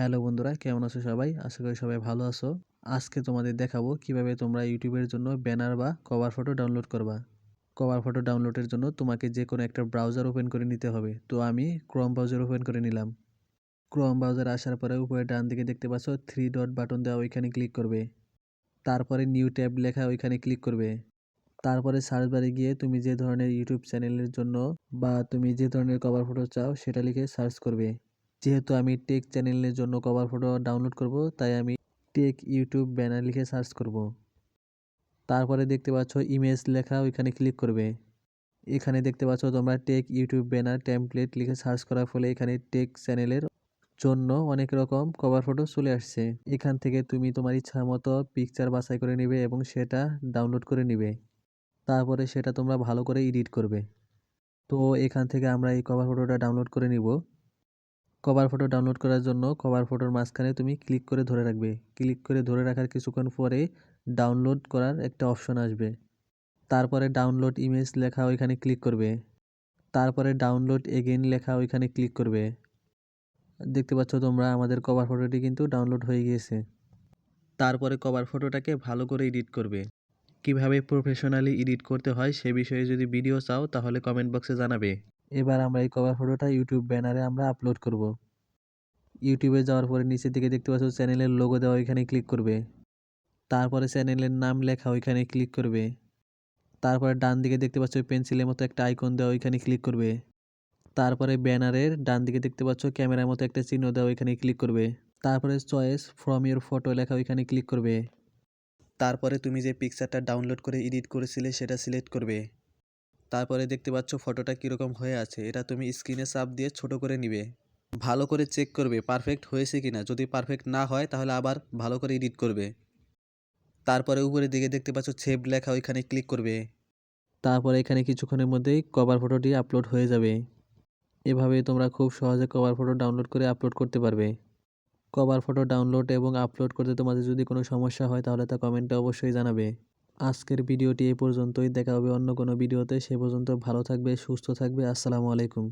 Hello বন্ধুরা, কেমন আছো সবাই? আশা করি সবাই ভালো আছো। আজকে তোমাদের দেখাবো কীভাবে তোমরা ইউটিউবের জন্য ব্যানার বা কভার ফটো ডাউনলোড করবা। কভার ফটো ডাউনলোডের জন্য তোমাকে যে কোনো একটা ব্রাউজার ওপেন করে নিতে হবে। তো আমি ক্রম ব্রাউজার ওপেন করে নিলাম। ক্রম ব্রাউজার আসার পরে উপরে ডান দিকে দেখতে পাচ্ছ থ্রি ডট বাটন দেওয়া ওইখানে ক্লিক করবে। তারপরে নিউ ট্যাব লেখা ওইখানে ক্লিক করবে। তারপরে সার্চ বারে গিয়ে তুমি যে ধরনের ইউটিউব চ্যানেলের জন্য বা তুমি যে ধরনের কভার ফটো চাও সেটা লিখে সার্চ করবে। যেহেতু আমি টেক চ্যানেলের জন্য কভার ফটো ডাউনলোড করব, তাই আমি টেক ইউটিউব ব্যানার লিখে সার্চ করব। তারপরে দেখতে পাচ্ছ ইমেজ লেখা, ওইখানে ক্লিক করবে। এখানে দেখতে পাচ্ছ তোমরা টেক ইউটিউব ব্যানার টেমপ্লেট লিখে সার্চ করার ফলে এখানে টেক চ্যানেলের জন্য অনেক রকম কভার ফটো চলে আসছে। এখান থেকে তুমি তোমার ইচ্ছা মতো পিকচার বাছাই করে নিবে এবং সেটা ডাউনলোড করে নেবে। তারপরে সেটা তোমরা ভালো করে এডিট করবে। তো এখান থেকে আমরা এই কভার ফটোটা ডাউনলোড করে নিব। কভার ফটো ডাউনলোড করার জন্য কভার ফটোর মাঝখানে তুমি ক্লিক করে ধরে রাখবে। ক্লিক করে ধরে রাখার কিছুক্ষণ পরে ডাউনলোড করার একটা অপশন আসবে। তারপরে ডাউনলোড ইমেজ লেখা ওইখানে ক্লিক করবে। তারপরে ডাউনলোড এগেইন লেখা ওইখানে ক্লিক করবে। দেখতে পাচ্ছ তোমরা আমাদের কভার ফটোটি কিন্তু ডাউনলোড হয়ে গিয়েছে। তারপরে কভার ফটোটাকে ভালো করে এডিট করবে। কীভাবে প্রফেশনালি এডিট করতে হয় সে বিষয়ে যদি ভিডিও চাও তাহলে কমেন্ট বক্সে জানাবে। এবার আমরা এই কভার ফটোটা ইউটিউব ব্যানারে আমরা আপলোড করব। ইউটিউবে যাওয়ার পরে নিচের দিকে দেখতে পাচ্ছ চ্যানেলের লোগো দেওয়া ওইখানে ক্লিক করবে। তারপরে চ্যানেলের নাম লেখা ওইখানে ক্লিক করবে। তারপরে ডান দিকে দেখতে পাচ্ছ পেন্সিলের মতো একটা আইকন দেওয়া ওইখানে ক্লিক করবে। তারপরে ব্যানারের ডান দিকে দেখতে পাচ্ছ ক্যামেরার মতো একটা চিহ্ন দেওয়া ওইখানে ক্লিক করবে। তারপরে চয়েস ফ্রম ইউর ফটো লেখা ওইখানে ক্লিক করবে। তারপরে তুমি যে পিকচারটা ডাউনলোড করে এডিট করেছিলে সেটা সিলেক্ট করবে। তারপরে দেখতে পাচ্ছ ফটোটা কীরকম হয়ে আছে। এটা তুমি স্ক্রিনে চাপ দিয়ে ছোট করে নিবে। ভালো করে চেক করবে, পারফেক্ট হয়েছে কি না যদি পারফেক্ট না হয়, তাহলে আবার ভালো করে এডিট করবে। তারপরে উপরের দিকে দেখতে পাচ্ছ সেভ লেখা, ওইখানে ক্লিক করবে। তারপরে এখানে কিছুক্ষণের মধ্যেই কভার ফটোটি আপলোড হয়ে যাবে। এভাবে তোমরা খুব সহজে কভার ফটো ডাউনলোড করে আপলোড করতে পারবে। কভার ফটো ডাউনলোড এবং আপলোড করতে তোমাদের যদি কোনো সমস্যা হয়, তাহলে তা কমেন্টে অবশ্যই জানাবে। আজকের ভিডিওটি এ পর্যন্তই। দেখা হবে অন্য কোনো ভিডিওতে। সে পর্যন্ত ভালো থাকবে, সুস্থ থাকবে। আসসালামু আলাইকুম।